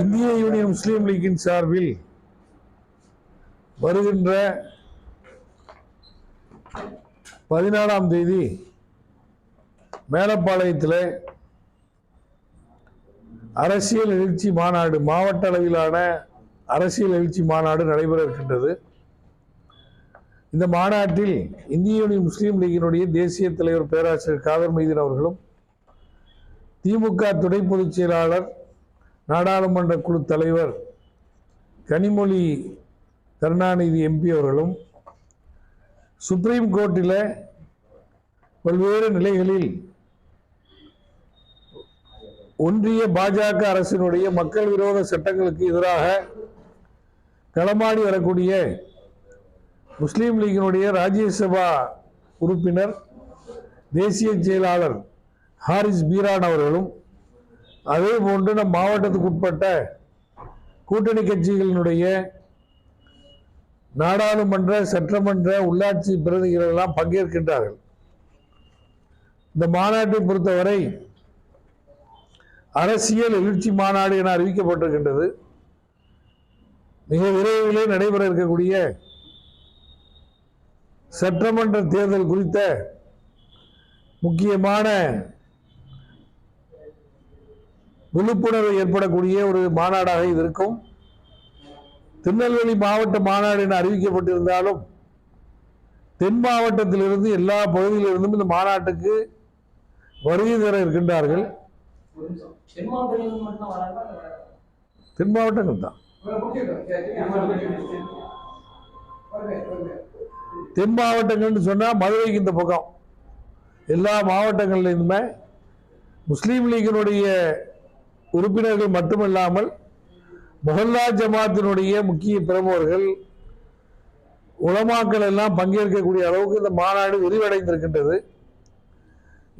இந்திய யூனியன் முஸ்லீம் லீக்கின் சார்பில் வருகின்ற பதினாலாம் தேதி மேலப்பாளையத்தில் அரசியல் எழுச்சி மாநாடு மாவட்ட அளவிலான அரசியல் எழுச்சி மாநாடு நடைபெற இருக்கின்றது. இந்த மாநாட்டில் இந்திய யூனியன் முஸ்லீம் லீக்கினுடைய தேசிய தலைவர் பேராசிரியர் காதர் மைதீன் அவர்களும் திமுக துணை பொதுச் செயலாளர் நாடாளுமன்ற குழு தலைவர் கனிமொழி கருணாநிதி எம்பி அவர்களும் சுப்ரீம் கோர்ட்டில் பல்வேறு நிலைகளில் ஒன்றிய பாஜக அரசினுடைய மக்கள் விரோத சட்டங்களுக்கு எதிராக களமாடி வரக்கூடிய முஸ்லீம் லீக்கினுடைய ராஜ்யசபா உறுப்பினர் தேசிய செயலாளர் ஹாரிஸ் பீரான் அவர்களும் அதே போன்று நம் மாவட்டத்துக்கு உட்பட்ட கூட்டணி கட்சிகளினுடைய நாடாளுமன்ற சட்டமன்ற உள்ளாட்சி பிரதிநிதிகள் எல்லாம் பங்கேற்கின்றார்கள். இந்த மாநாட்டை பொறுத்தவரை அரசியல் எழுச்சி மாநாடு என அறிவிக்கப்பட்டிருக்கின்றது. மிக விரைவிலே நடைபெற இருக்கக்கூடிய சட்டமன்ற தேர்தல் குறித்த முக்கியமான விழிப்புணர்வு ஏற்படக்கூடிய ஒரு மாநாடாக இது இருக்கும். திருநெல்வேலி மாவட்ட மாநாடு என அறிவிக்கப்பட்டிருந்தாலும் தென் மாவட்டத்திலிருந்து எல்லா பகுதியிலிருந்தும் இந்த மாநாட்டுக்கு வருகை தர இருக்கின்றார்கள். தென் மாவட்டங்கள் தான். தென் மாவட்டங்கள்னு சொன்னால் மதுரைக்கு இந்த பக்கம். எல்லா மாவட்டங்கள்லையுமே முஸ்லீம் லீக்கினுடைய உறுப்பினர்கள் மட்டுமல்லாமல் முகல்லா ஜமாத்தினுடைய முக்கிய பிரமுகர்கள் உலமாக்கள் எல்லாம் பங்கேற்கக்கூடிய அளவுக்கு இந்த மாநாடு விரிவடைந்திருக்கின்றது.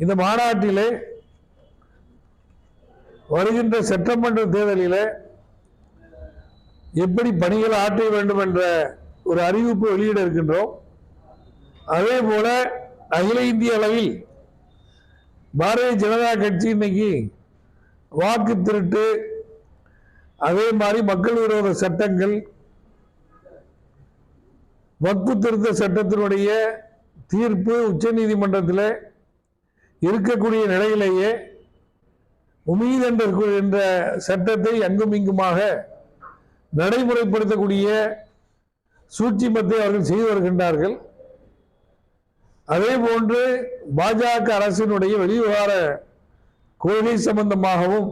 இந்த மாநாட்டிலே வருகின்ற சட்டமன்ற தேர்தலில் எப்படி பணிகள் ஆற்ற வேண்டும் என்ற ஒரு அறிவிப்பு வெளியிட இருக்கின்றோம். அதே போல அகில இந்திய அளவில் பாரதிய ஜனதா கட்சி இன்னைக்கு வாக்கு திருட்டு. அதே மாதிரி மக்கள் விரோத சட்டங்கள். வக்கு திருத்த சட்டத்தினுடைய தீர்ப்பு உச்ச நீதிமன்றத்தில் இருக்கக்கூடிய நிலையிலேயே உமீத் என்ற சட்டத்தை அங்கும் இங்குமாக நடைமுறைப்படுத்தக்கூடிய சூட்சிமத்தை அவர்கள் செய்து வருகின்றார்கள். அதே போன்று பாஜக அரசினுடைய வெளிவிவகார கொள்கை சம்பந்தமாகவும்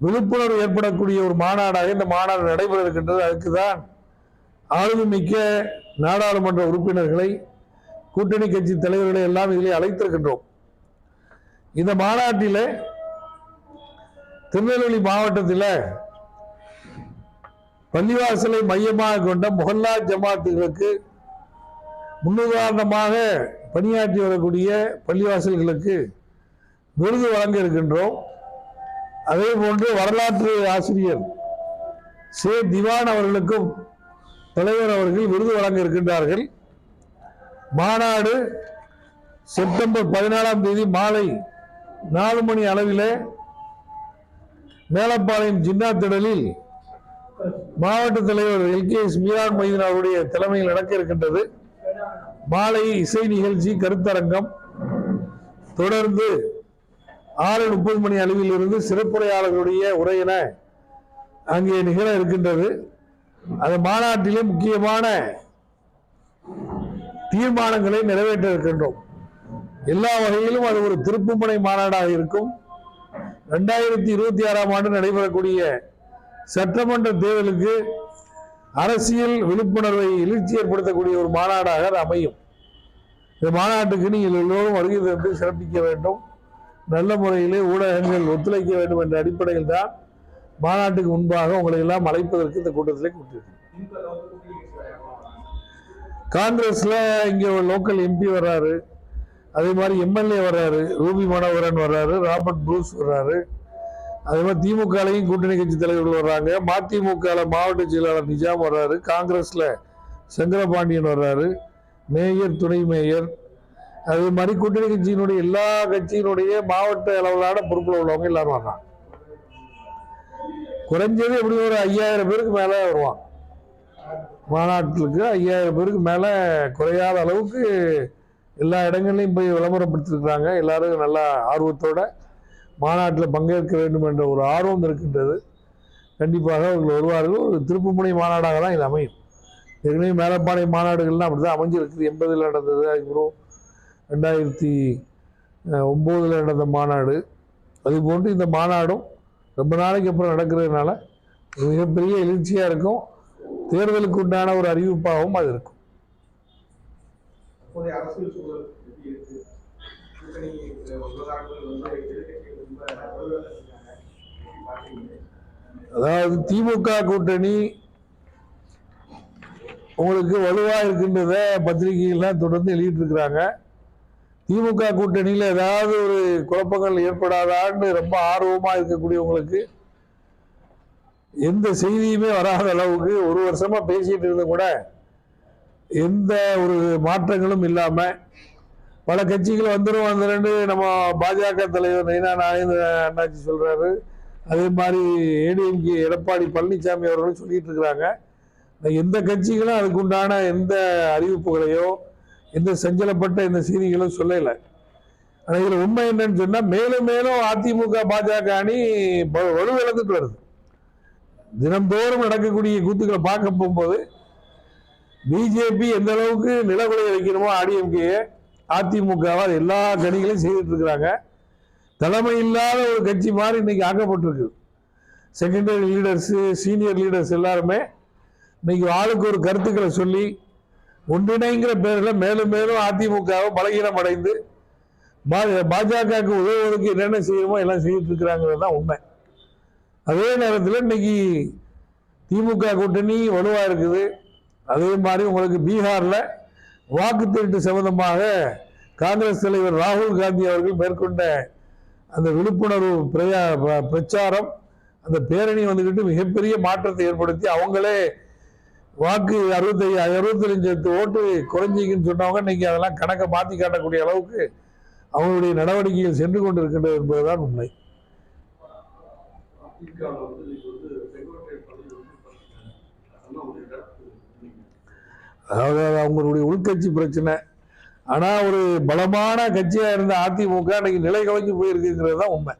விழிப்புணர்வு ஏற்படக்கூடிய ஒரு மாநாடாக இந்த மாநாடு நடைபெற இருக்கின்றது அதுக்கு தான் ஆளுமைமிக்க நாடாளுமன்ற உறுப்பினர்களை கூட்டணி கட்சி தலைவர்களை எல்லாம் இதிலே அழைத்திருக்கின்றோம். இந்த மாநாட்டில் திருநெல்வேலி மாவட்டத்தில் பள்ளிவாசலை மையமாக கொண்ட முகல்லா ஜமாத்துகளுக்கு முன்னுதாரணமாக பணியாற்றி வரக்கூடிய பள்ளிவாசல்களுக்கு விருது வழங்க இருக்கின்றோம். அதே போன்று வரலாற்று ஆசிரியர் சே. திவான் அவர்களுக்கும் தலைவர் அவர்கள் விருது வழங்க இருக்கின்றார்கள். மாநாடு செப்டம்பர் பதினாலாம் தேதி மாலை நாலு மணி அளவிலே மேலப்பாளையம் ஜின்னா திடலில் மாவட்ட தலைவர் L. K. S. Meeran Mydeen அவருடைய தலைமையில் நடக்க இருக்கின்றது. மாலை இசை நிகழ்ச்சி கருத்தரங்கம் தொடர்ந்து ஆறு முப்பது மணி அளவில் இருந்து சிறப்புரையாளர்களுடைய உரையின அங்கே நிகழ இருக்கின்றது. அந்த மாநாட்டிலே முக்கியமான தீர்மானங்களை நிறைவேற்ற இருக்கின்றோம். எல்லா வகையிலும் அது ஒரு திருப்புமுனை மாநாடாக இருக்கும். ரெண்டாயிரத்தி இருபத்தி ஆறாம் ஆண்டு நடைபெறக்கூடிய சட்டமன்ற தேர்தலுக்கு அரசியல் விழிப்புணர்வை எழுச்சி ஏற்படுத்தக்கூடிய ஒரு மாநாடாக அது அமையும். இந்த மாநாட்டுக்கு நீங்கள் எல்லோரும் வருகை தந்து சிறப்பிக்க வேண்டும். நல்ல முறையிலே ஊடகங்கள் ஒத்துழைக்க வேண்டும் என்ற அடிப்படையில் தான் மாநாட்டுக்கு முன்பாக உங்களை எல்லாம் அழைப்பதற்கு இந்த கூட்டத்திலே கூட்டியிருக்கேன். காங்கிரஸ்ல இங்க ஒரு லோக்கல் எம்பி வர்றாரு. அதே மாதிரி எம்எல்ஏ வர்றாரு. ரூபி மனோகரன் வர்றாரு. ராபர்ட் ப்ரூஸ் வர்றாரு. அதே மாதிரி திமுகலையும் கூட்டணி கட்சி தலைவர்கள் வர்றாங்க. மதிமுக மாவட்ட செயலாளர் நிஜாம் வர்றாரு. காங்கிரஸ்ல சங்கரபாண்டியன் வர்றாரு. மேயர் துணை மேயர் அதே மாதிரி கூட்டணி கட்சியினுடைய எல்லா கட்சியினுடைய மாவட்ட அளவிலான பொறுப்பில் உள்ளவங்க எல்லாரும் வர்றாங்க. குறைஞ்சது எப்படி ஒரு ஐயாயிரம் பேருக்கு மேலே வருவான். மாநாட்டிலுக்கு ஐயாயிரம் பேருக்கு மேலே குறையாத அளவுக்கு எல்லா இடங்கள்லையும் போய் விளம்பரப்படுத்திருக்கிறாங்க. எல்லாரும் நல்ல ஆர்வத்தோட மாநாட்டில் பங்கேற்க வேண்டும் என்ற ஒரு ஆர்வம் இருக்கின்றது. கண்டிப்பாக அவர்கள் வருவார்கள். ஒரு திருப்புமுனை மாநாடாக தான் இது அமையும். ஏற்கனவே மேலப்பாளைய மாநாடுகள்லாம் அப்படி தான் அமைஞ்சிருக்குது. எண்பதில் நடந்தது. அதுக்கப்புறம் ரெண்டாயிரத்தி ஒம்போதில் நடந்த மாநாடு. அதுபோன்று இந்த மாநாடும் ரொம்ப நாளைக்கு அப்புறம் நடக்கிறதுனால மிகப்பெரிய எழுச்சியாக இருக்கும். தேர்தலுக்கு உண்டான ஒரு அறிவிப்பாகவும் அது இருக்கும். அதாவது திமுக கூட்டணி உங்களுக்கு வலுவாக இருக்கின்றத பத்திரிகைகள்லாம் தொடர்ந்து எழுதிட்டு இருக்கிறாங்க திமுக கூட்டணியில் ஏதாவது ஒரு குழப்பங்கள் ஏற்படாதான்னு ரொம்ப ஆர்வமாக இருக்கக்கூடியவங்களுக்கு எந்த செய்தியுமே வராத அளவுக்கு ஒரு வருஷமாக பேசிகிட்டு இருந்த கூட எந்த ஒரு மாற்றங்களும் இல்லாமல் பல கட்சிகள் வந்துடும் வந்துடும் நம்ம பாஜக தலைவர் நைனா நாகேந்திர அண்ணாச்சி சொல்கிறாரு அதே மாதிரி ஏடிஎம்கே எடப்பாடி பழனிசாமி அவர்களும் சொல்லிட்டு இருக்கிறாங்க. எந்த கட்சிகளும் அதுக்குண்டான எந்த அறிவிப்புகளையோ எந்த செஞ்சலப்பட்ட எந்த செய்திகளும் சொல்லலை. ஆனால் இதில் உண்மை என்னன்னு சொன்னால் மேலும் மேலும் அதிமுக பாஜக அணி வலுவிழந்துட்டு வருது. தினந்தோறும் நடக்கக்கூடிய கூத்துக்களை பார்க்க போகும்போது பிஜேபி எந்த அளவுக்கு நிலகுலைய வைக்கணுமோ ஆடிஎம்கே அதிமுகவா எல்லா கணிகளையும் செய்துட்டு இருக்கிறாங்க. தலைமை இல்லாத ஒரு கட்சி மாதிரி இன்னைக்கு ஆக்கப்பட்டிருக்கு. செகண்டரி லீடர்ஸு சீனியர் லீடர்ஸ் எல்லாருமே இன்னைக்கு ஆளுக்கு ஒரு கருத்துக்களை சொல்லி ஒன்றிணைங்கிற பேரில் மேலும் மேலும் அதிமுகவை பலகீனம் அடைந்து பாஜகவுக்கு உதவுவதற்கு என்னென்ன செய்யணுமோ எல்லாம் செய்துட்டு இருக்கிறாங்கிறது தான் உண்மை. அதே நேரத்தில் இன்னைக்கு திமுக கூட்டணி வலுவாக இருக்குது. அதே மாதிரி உங்களுக்கு பீகாரில் வாக்கு திருட்டு சம்பந்தமாக காங்கிரஸ் தலைவர் ராகுல் காந்தி அவர்கள் மேற்கொண்ட அந்த விழிப்புணர்வு பிரயா பிரச்சாரம் அந்த பேரணி வந்துக்கிட்டு மிகப்பெரிய மாற்றத்தை ஏற்படுத்தி அவங்களே வாக்கு அறுபத்தி அறுபத்தஞ்சு ஓட்டு குறைஞ்சிக்குன்னு சொன்னவங்க இன்னைக்கு அதெல்லாம் கணக்கை மாற்றி காட்டக்கூடிய அளவுக்கு அவங்களுடைய நடவடிக்கைகள் சென்று கொண்டிருக்கின்றது என்பதுதான் உண்மை. அதாவது அவங்களுடைய உள்கட்சி பிரச்சனை. ஆனால் ஒரு பலமான கட்சியாக இருந்த அதிமுக இன்னைக்கு நிலை கலைஞ்சு போயிருக்குங்கிறது தான் உண்மை.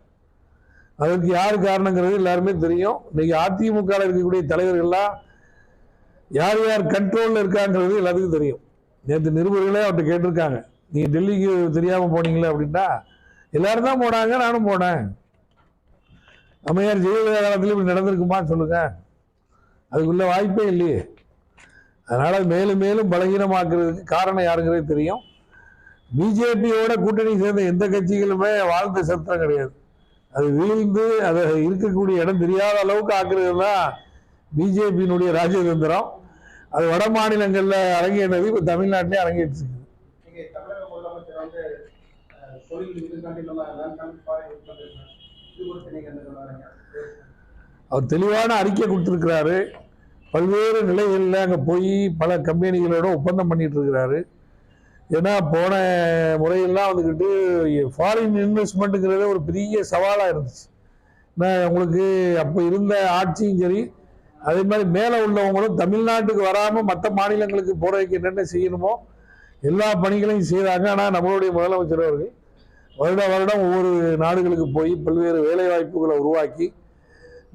அதற்கு யார் காரணங்கிறது எல்லாருமே தெரியும். இன்னைக்கு அதிமுக இருக்கக்கூடிய தலைவர்கள்லாம் யார் யார் கண்ட்ரோலில் இருக்காங்கிறது எல்லாத்துக்கும் தெரியும். நேற்று நிருபர்களே அவர்கிட்ட கேட்டிருக்காங்க. நீங்கள் டெல்லிக்கு தெரியாமல் போனீங்களே அப்படின்னா எல்லாரும் தான் போனாங்க நானும் போனேன். அம்மையார் ஜெயலலிதா காலத்தில் இப்படி நடந்திருக்குமா சொல்லுங்க. அதுக்குள்ள வாய்ப்பே இல்லையே. அதனால் மேலும் மேலும் பலகீனமாக்குறதுக்கு காரணம் யாருங்கிறது தெரியும். பிஜேபியோட கூட்டணி சேர்ந்த எந்த கட்சிகளுமே வாழ்ந்த சத்தம் கிடையாது. அது வீழ்ந்து அதை இருக்கக்கூடிய இடம் தெரியாத அளவுக்கு ஆக்குறது தான் பிஜேபியினுடைய ராஜதந்திரம். அது வட மாநிலங்களில் அரங்கேறினது இப்போ தமிழ்நாட்டிலே சொல்றாங்க அவர் தெளிவான அறிக்கை கொடுத்துருக்கிறாரு. பல்வேறு நிலைகளில் அங்கே போய் பல கம்பெனிகளோட ஒப்பந்தம் பண்ணிட்டு இருக்கிறாரு ஏன்னா போன முறையெல்லாம் வந்துக்கிட்டு ஃபாரின் இன்வெஸ்ட்மெண்ட்டுங்கிறதே ஒரு பெரிய சவாலாக இருந்துச்சு. ஏன்னா உங்களுக்கு அப்போ இருந்த ஆட்சியும் சரி அதே மாதிரி மேலே உள்ளவங்களும் தமிழ்நாட்டுக்கு வராமல் மற்ற மாநிலங்களுக்கு போகிறதுக்கு என்னென்ன செய்யணுமோ எல்லா பணிகளையும் செய்கிறாங்க ஆனால் நம்மளுடைய முதலமைச்சர் அவர்கள் வருட வருடம் ஒவ்வொரு நாடுகளுக்கு போய் பல்வேறு வேலை வாய்ப்புகளை உருவாக்கி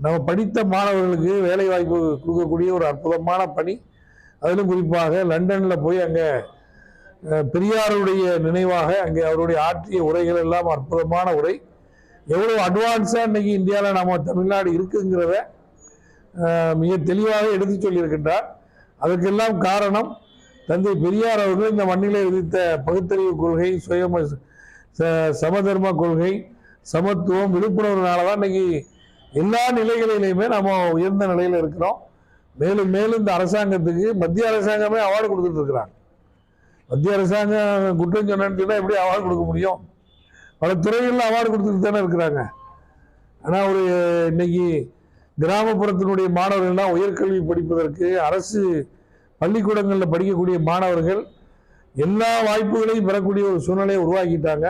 நம்ம படித்த மாணவர்களுக்கு வேலை வாய்ப்பு கொடுக்கக்கூடிய ஒரு அற்புதமான பணி. அதிலும் குறிப்பாக லண்டனில் போய் அங்கே பெரியாருடைய நினைவாக அங்கே அவருடைய ஆற்றிய உரைகள் எல்லாம் அற்புதமான உரை. எவ்வளோ அட்வான்ஸாக இன்றைக்கி இந்தியாவில் நம்ம தமிழ்நாடு இருக்குங்கிறத மிக தெளிவாக எடுத்து சொல்லியிருக்கின்றார். அதற்கெல்லாம் காரணம் தந்தை பெரியார் அவர்கள் இந்த மண்ணிலே விதித்த பகுத்தறிவு கொள்கை சுயம ச- சமதர்ம கொள்கை சமத்துவம் விழிப்புணர்வுனால தான் இன்னைக்கு எல்லா நிலைகளிலையுமே நம்ம உயர்ந்த நிலையில் இருக்கிறோம். மேலும் மேலும் இந்த அரசாங்கத்துக்கு மத்திய அரசாங்கமே அவார்டு கொடுத்துட்டு இருக்கிறாங்க. மத்திய அரசாங்கம் குற்றம் சொன்னு எப்படி அவார்டு கொடுக்க முடியும்? பல துறைகளில் அவார்டு கொடுத்துட்டு தானே இருக்கிறாங்க. ஆனால் ஒரு இன்னைக்கு கிராமப்புறத்தினுடைய மாணவர்கள்லாம் உயர்கல்வி படிப்பதற்கு அரசு பள்ளிக்கூடங்களில் படிக்கக்கூடிய மாணவர்கள் எல்லா வாய்ப்புகளையும் பெறக்கூடிய ஒரு சூழ்நிலையை உருவாக்கிட்டாங்க.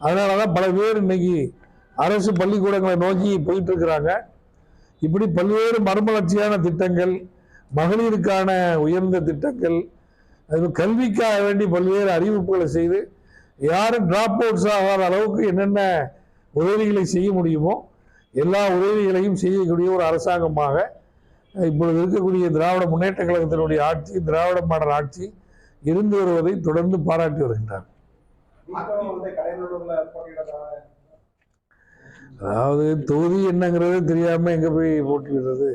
அதனால தான் பல பேர் இன்னைக்கு அரசு பள்ளிக்கூடங்களை நோக்கி போயிட்டு இருக்கிறாங்க இப்படி பல்வேறு மறுமலர்ச்சியான திட்டங்கள் மகளிருக்கான உயர்ந்த திட்டங்கள் அது கல்விக்காக வேண்டி பல்வேறு அறிவிப்புகளை செய்து யாரும் டிராப் அவுட்ஸ் ஆகாத அளவுக்கு என்னென்ன உதவிகளை செய்ய முடியுமோ எல்லா உதவிகளையும் செய்யக்கூடிய ஒரு அரசாங்கமாக இப்பொழுது இருக்கக்கூடிய திராவிட முன்னேற்ற கழகத்தினுடைய ஆட்சி திராவிட மாடல் ஆட்சி இருந்து வருவதை தொடர்ந்து பாராட்டி வருகின்றார். அதாவது தொகுதி என்னங்கிறது தெரியாம எங்க போய் போட்டுவிடுறது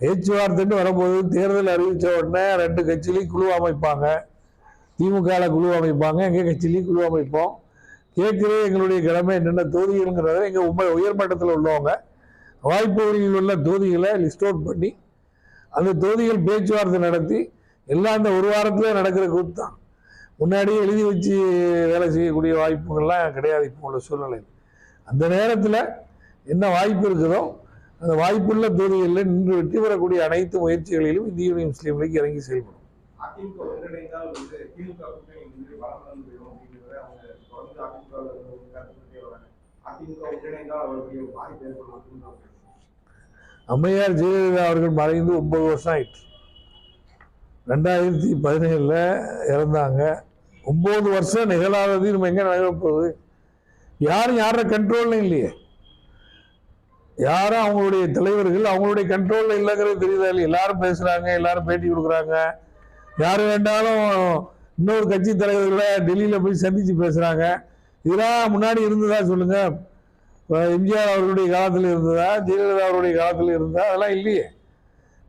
பேச்சுவார்த்தைன்னு வரும்போது தேர்தல் அறிவித்த உடனே ரெண்டு கட்சியிலையும் குழு அமைப்பாங்க. திமுகவில் குழு அமைப்பாங்க எங்கள் கட்சியிலையும் குழு அமைப்போம். கேட்குறது எங்களுடைய கடமை என்னென்ன தொகுதிகள்ங்கிறத எங்கள் உண்மை உயர்மட்டத்தில் உள்ளவங்க வாய்ப்புகளில் உள்ள தொகுதிகளை லிஸ்ட் அவுட் பண்ணி அந்த தொகுதிகள் பேச்சுவார்த்தை நடத்தி எல்லாம் அந்த ஒரு வாரத்தில் நடக்கிற கூத்து தான். முன்னாடியே எழுதி வச்சு வேலை செய்யக்கூடிய வாய்ப்புகள்லாம் கிடையாது இப்போ உள்ள சூழ்நிலை அந்த நேரத்தில் என்ன வாய்ப்பு இருக்குதோ அந்த வாய்ப்புள்ள தொகுதிகளில் நின்று வெற்றி பெறக்கூடிய அனைத்து முயற்சிகளிலும் இந்திய யூனியன் முஸ்லீம் லீக் இறங்கி செயல்படும். அதிமுக ஒன்றிணைந்தால் வந்து திமுக கூட்டணி வளம் பலம் வந்து போயிடும் அப்படிங்கிறத அவங்க தொடர்ந்து அதிமுக கருத்துக்கிட்டே வராங்க அதிமுக ஒன்றிணைந்தால் அவர்களுக்கு ஒரு வாய்ப்பு ஏற்படும் அப்படின்னு அம்மையார் ஜெயலலிதா அவர்கள் மறைந்து ஒன்பது வருஷம் ஆயிற்று. ரெண்டாயிரத்தி பதினேழில் இறந்தாங்க. ஒம்பது வருஷம் நிகழாதது நம்ம எங்கே நிகழப்போகுது யாரும் யாரோட கண்ட்ரோல்லையும் இல்லையே. யாரும் அவங்களுடைய தலைவர்கள் அவங்களுடைய கண்ட்ரோலில் இல்லைங்கிறது தெரியுதா இல்லை எல்லாரும் பேசுகிறாங்க எல்லாரும் பேட்டி கொடுக்குறாங்க. யார் வேண்டாலும் இன்னொரு கட்சி தலைவர்களை டெல்லியில் போய் சந்தித்து பேசுகிறாங்க இதெல்லாம் முன்னாடி இருந்ததா சொல்லுங்கள் எம்ஜிஆர் அவர்களுடைய காலத்தில் இருந்ததா? ஜெயலலிதா அவருடைய காலத்தில் இருந்தால் அதெல்லாம் இல்லையே.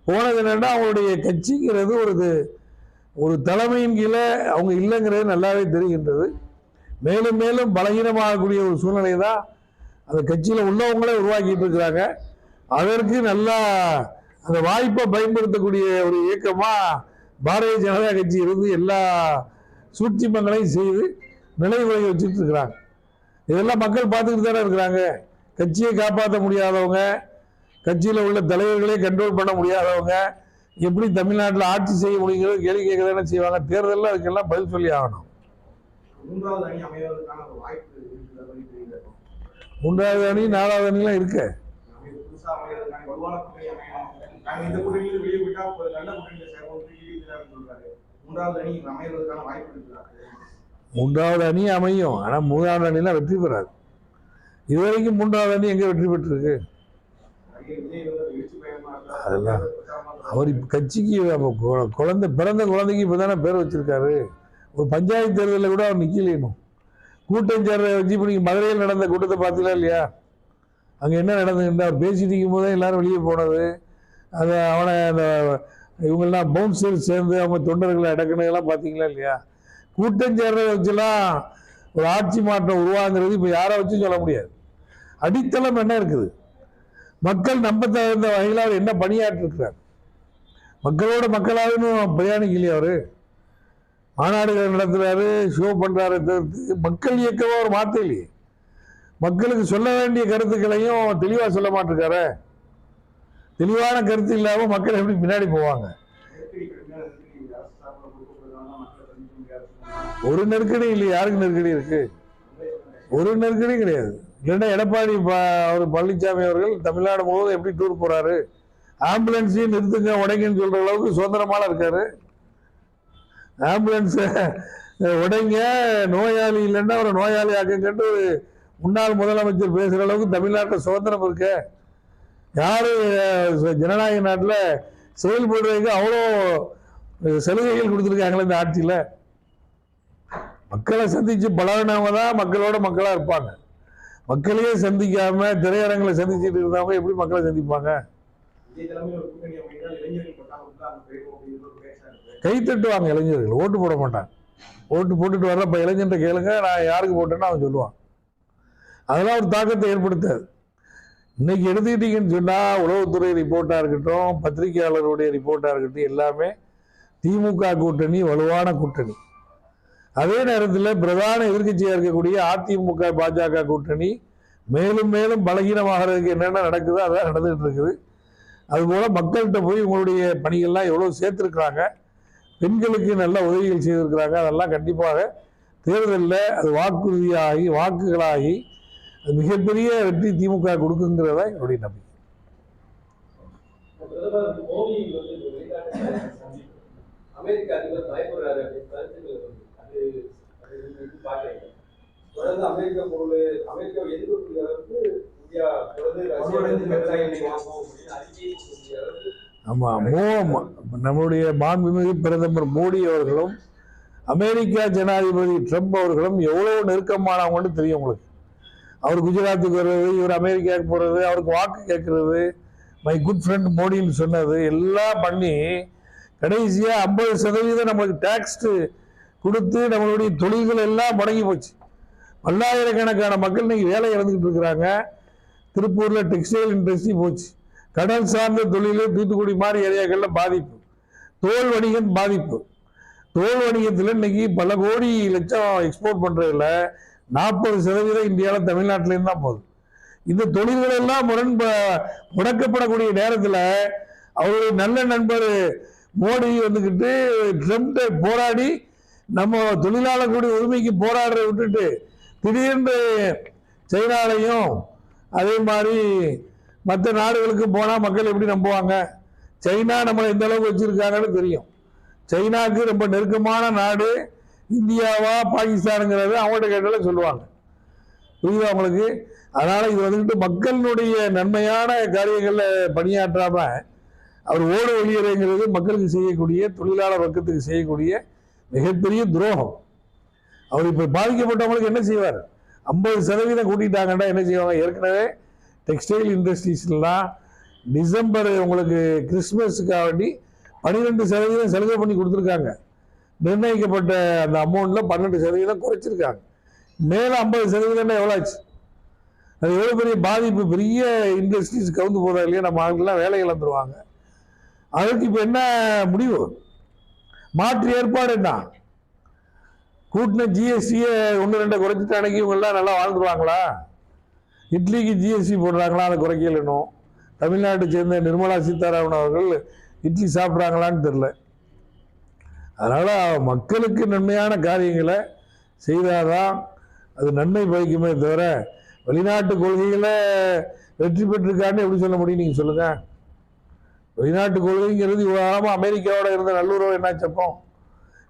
போனது என்னென்னா அவங்களுடைய கட்சிங்கிறது ஒரு இது- ஒரு தலைமையின் கீழே அவங்க இல்லைங்கிறது நல்லாவே தெரிகின்றது. மேலும் மேலும் பலகீனமாகக்கூடிய ஒரு சூழ்நிலை தான் அந்த கட்சியில் உள்ளவங்களே உருவாக்கிட்டு இருக்கிறாங்க. அதற்கு நல்லா அந்த வாய்ப்பை பயன்படுத்தக்கூடிய ஒரு இயக்கமாக பாரதிய ஜனதா கட்சி இருந்து எல்லா சூட்சிமங்களையும் செய்து நிலைவுகளை வச்சுட்டு இருக்கிறாங்க இதெல்லாம் மக்கள் பார்த்துக்கிட்டு தானே இருக்கிறாங்க. கட்சியை காப்பாற்ற முடியாதவங்க கட்சியில் உள்ள தலைவர்களே கண்ட்ரோல் பண்ண முடியாதவங்க எப்படி தமிழ்நாட்டில் ஆட்சி செய்ய முடியுங்கிறது கேள்வி கேட்க தானே செய்வாங்க. தேர்தலில் அதுக்கெல்லாம் பதில் சொல்லி ஆகணும். மூன்றாவது அணி நாலாவது அணிலாம் இருக்கு. மூன்றாவது அணி அமைவதற்கான வாய்ப்பு இருக்கிறார் மூன்றாவது அணி அமையும். ஆனால் மூன்றாவது அணிலாம் வெற்றி பெறாது. இதுவரைக்கும் மூன்றாவது அணி எங்கே வெற்றி பெற்றிருக்கு. அதெல்லாம். அவர் கட்சிக்கு குழந்தை பிறந்த குழந்தைக்கு இப்போ தானே பேர் வச்சிருக்காரு. ஒரு பஞ்சாயத்து தேர்தலில் கூட அவர் நிற்கலையும் கூட்டம் சேர்ற வச்சு இப்போ நீங்கள் மதுரையில் நடந்த கூட்டத்தை பார்த்தீங்களா இல்லையா? அங்கே என்ன நடந்ததுன்னா அவர் பேசிட்டு இருக்கும் போதே எல்லாரும் வெளியே போனது. அதை அவனை அந்த இவங்கெல்லாம் பவுன்சர் சேர்ந்து அவங்க தொண்டர்களை அடக்குனதெல்லாம் பார்த்தீங்களா இல்லையா? கூட்டம் சேர்றதை வச்சுலாம் ஒரு ஆட்சி மாற்றம் உருவாங்கிறது இப்போ யாரை வச்சும் சொல்ல முடியாது. அடித்தளம் என்ன இருக்குது? மக்கள் நம்ப தகுந்த வகையில் அவர் என்ன பணியாற்றிருக்கிறார்? மக்களோட மக்களாகனு பிரயாணிக்கலையே அவர்? மாநாடுகள் நடத்துகிறாரு ஷோ பண்ணுறாரு மக்கள் இயக்கமாக ஒரு மாற்ற இல்லையே. மக்களுக்கு சொல்ல வேண்டிய கருத்துக்களையும் தெளிவாக சொல்ல மாட்டிருக்காரு. தெளிவான கருத்து இல்லாமல் மக்கள் எப்படி பின்னாடி போவாங்க? ஒரு நெருக்கடி இல்லை யாருக்கு நெருக்கடி இருக்கு? ஒரு நெருக்கடி கிடையாது. இல்லைன்னா எடப்பாடி ப- அவர் பழனிசாமி அவர்கள் தமிழ்நாடு முழுவதும் எப்படி டூர் போறாரு? ஆம்புலன்ஸையும் நிறுத்துங்க உடைங்கன்னு சொல்ற அளவுக்கு சுதந்திரமான இருக்காரு. ஆம்புலன்ஸை உடைங்க நோயாளி இல்லைன்னா அவரை நோயாளி ஆக்குங்கன்ட்டு முன்னாள் முதலமைச்சர் பேசுகிற அளவுக்கு தமிழ்நாட்டில் சுதந்திரம் இருக்கு. யார் ஜனநாயக நாட்டில் செயல்படுறதுக்கு அவ்வளோ சலுகைகள் கொடுத்துருக்காங்களே இந்த ஆட்சியில்? மக்களை சந்தித்து பழகினவங்க தான் மக்களோட மக்களாக இருப்பாங்க. மக்களையே சந்திக்காம திரையரங்களை சந்திச்சுட்டு இருந்தவங்க எப்படி மக்களை சந்திப்பாங்க? இளைஞர்கள் கை தட்டுவாங்க இளைஞர்கள் ஓட்டு போட மாட்டாங்க. ஓட்டு போட்டுட்டு வர்றப்ப இளைஞர்கிட்ட கேளுங்க நான் யாருக்கு போட்டேன்னு அவன் சொல்லுவான். அதெல்லாம் ஒரு தாக்கத்தை ஏற்படுத்தாது. இன்னைக்கு எடுத்துக்கிட்டீங்கன்னு சொன்னால் உளவுத்துறை ரிப்போர்ட்டாக இருக்கட்டும் பத்திரிகையாளருடைய ரிப்போர்ட்டாக இருக்கட்டும் எல்லாமே திமுக கூட்டணி வலுவான கூட்டணி. அதே நேரத்தில் பிரதான எதிர்க்கட்சியாக இருக்கக்கூடிய அதிமுக பாஜக கூட்டணி மேலும் மேலும் பலகீனமாகிறதுக்கு என்னென்ன நடக்குதோ அதான் நடந்துகிட்டு இருக்குது. அதுபோல் மக்கள்கிட்ட போய் உங்களுடைய பணிகள்லாம் எவ்வளோ சேர்த்துருக்குறாங்க பெண்களுக்கு நல்ல உதவிகள் செய்திருக்கிறாங்க அதெல்லாம் கண்டிப்பாக தேர்தலில் அது வாக்குறுதியாகி வாக்குகளாகி அது மிகப்பெரிய வெற்றி திமுக கொடுக்குங்கிறதா என்னுடைய நம்பிக்கை. அமெரிக்க தொடர்ந்து அமெரிக்க பொருள் எதிர்க்கக்கூடிய அளவுக்கு இந்தியா தொடர்ந்து ஆமாம் ம- நம்முடைய மாண்புமிகு பிரதமர் மோடி அவர்களும் அமெரிக்கா ஜனாதிபதி ட்ரம்ப் அவர்களும் எவ்வளோ நெருக்கமானவங்கன்னு தெரியும் உங்களுக்கு. அவர் குஜராத்துக்கு வர்றது இவர் அமெரிக்காவுக்கு போகிறது அவருக்கு வாக்கு கேட்கறது மை குட் ஃப்ரெண்ட் மோடின்னு சொன்னது எல்லாம் பண்ணி கடைசியாக ஐம்பது சதவீதம் நம்மளுக்கு டேக்ஸ்ட்டு கொடுத்து நம்மளுடைய தொழில்கள் எல்லாம் முடங்கி போச்சு. பல்லாயிரக்கணக்கான மக்கள் இன்னைக்கு வேலை இழந்துக்கிட்டு இருக்கிறாங்க. திருப்பூரில் டெக்ஸ்டைல் இண்டஸ்ட்ரி போச்சு. கடல் சார்ந்த தொழில் தூத்துக்குடி மாதிரி ஏரியாக்களில் பாதிப்பு. தோல் வணிகம் பாதிப்பு. தோல் வணிகத்தில் இன்னைக்கு பல கோடி லட்சம் எக்ஸ்போர்ட் பண்ணுறதுல நாற்பது சதவீதம் இந்தியாவில் தமிழ்நாட்டிலேருந்து தான் போகுது இந்த தொழில்கள் எல்லாம் முரண்ப முடக்கப்படக்கூடிய நேரத்தில் அவருடைய நல்ல நண்பர் மோடி வந்துக்கிட்டு ட்ரம்ப்டை போராடி நம்ம தொழிலாளர் கூடிய உரிமைக்கு போராடுறதை விட்டுட்டு திடீர்னு சைனாலையும் அதே மாதிரி மற்ற நாடுகளுக்கு போனால் மக்கள் எப்படி நம்புவாங்க? சைனா நம்மளை எந்த அளவுக்கு வச்சுருக்காங்கன்னு தெரியும். சைனாவுக்கு ரொம்ப நெருக்கமான நாடு. இந்தியாவா பாகிஸ்தானுங்கிறது அவங்கள்ட்ட கேட்டாலும் சொல்லுவாங்க. புரியுது அவங்களுக்கு அதனால் இது வந்துக்கிட்டு மக்களினுடைய நன்மையான காரியங்களில் பணியாற்றாம அவர் ஓடு வெளியேறங்கிறது மக்களுக்கு செய்யக்கூடிய தொழிலாளர் வர்க்கத்துக்கு செய்யக்கூடிய மிகப்பெரிய துரோகம். அவர் இப்போ பாதிக்கப்பட்டவங்களுக்கு என்ன செய்வார்? ஐம்பது சதவீதம் கூட்டிட்டாங்கன்னா என்ன செய்வாங்க? ஏற்கனவே டெக்ஸ்டைல் இண்டஸ்ட்ரீஸ்லாம் டிசம்பர் உங்களுக்கு கிறிஸ்மஸுக்காக வேண்டி பன்னிரெண்டு சதவீதம் சலுகை பண்ணி கொடுத்துருக்காங்க. நிர்ணயிக்கப்பட்ட அந்த அமௌண்ட்டில் பன்னெண்டு சதவீதம் குறைச்சிருக்காங்க. மேலே ஐம்பது சதவீதம்னா எவ்வளோ ஆச்சு? அது எவ்வளோ பெரிய பாதிப்பு? பெரிய இண்டஸ்ட்ரீஸ் கவுந்து போகிறா இல்லையா? நம்ம ஆளுக்கெல்லாம் வேலை இழந்துருவாங்க. அதுக்கு இப்போ என்ன முடிவு? மாற்று ஏற்பாடு என்ன? கூட்டின ஜிஎஸ்டியை ஒன்று ரெண்டை குறைச்சிட்டு அன்னைக்கு இவங்கெல்லாம் நல்லா வாழ்ந்துருவாங்களா? இட்லிக்கு ஜிஎஸ்டி போடுறாங்களா? அதை குறைக்கலனும் தமிழ்நாட்டை சேர்ந்த நிர்மலா சீதாராமன் அவர்கள் இட்லி சாப்பிட்றாங்களான்னு தெரில அதனால் மக்களுக்கு நன்மையான காரியங்களை செய்தாதான் அது நன்மை பயக்குமே தவிர வெளிநாட்டு கொள்கைகளை வெற்றி பெற்றிருக்கான்னு எப்படி சொல்ல முடியும் நீங்கள் சொல்லுங்கள் வெளிநாட்டு கொள்கைங்கிறது இவ்வளோ காலமாக அமெரிக்காவோட இருந்த நல்லுறவு என்னாச்சப்போம்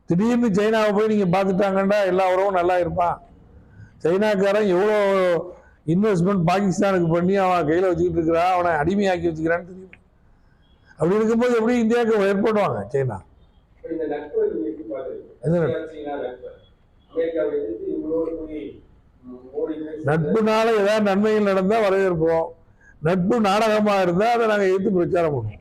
திடீர்னு சைனாவை போய் நீங்கள் பார்த்துட்டாங்கன்னா எல்லா உறவும் நல்லா இருப்பான். சைனாக்காரன் எவ்வளோ இன்வெஸ்ட்மெண்ட் பாகிஸ்தானுக்கு பண்ணி அவன் கையில் வச்சுக்கிட்டு இருக்கிறான் அவனை அடிமையாக்கி வச்சுக்கிறான்னு தெரியும் அப்படி இருக்கும்போது எப்படி இந்தியாவுக்கு ஏற்படுவாங்க சைனா? இந்த நட்பை நீங்க எப்படி பாக்குறீங்க அமெரிக்காவை எதிர்த்து நட்புனால ஏதாவது நன்மைகள் நடந்தால் வரவேற்போம். நட்பு நாடகமாக இருந்தால் அதை நாங்கள் எதிர்த்து பிரச்சாரம் பண்ணுவோம்.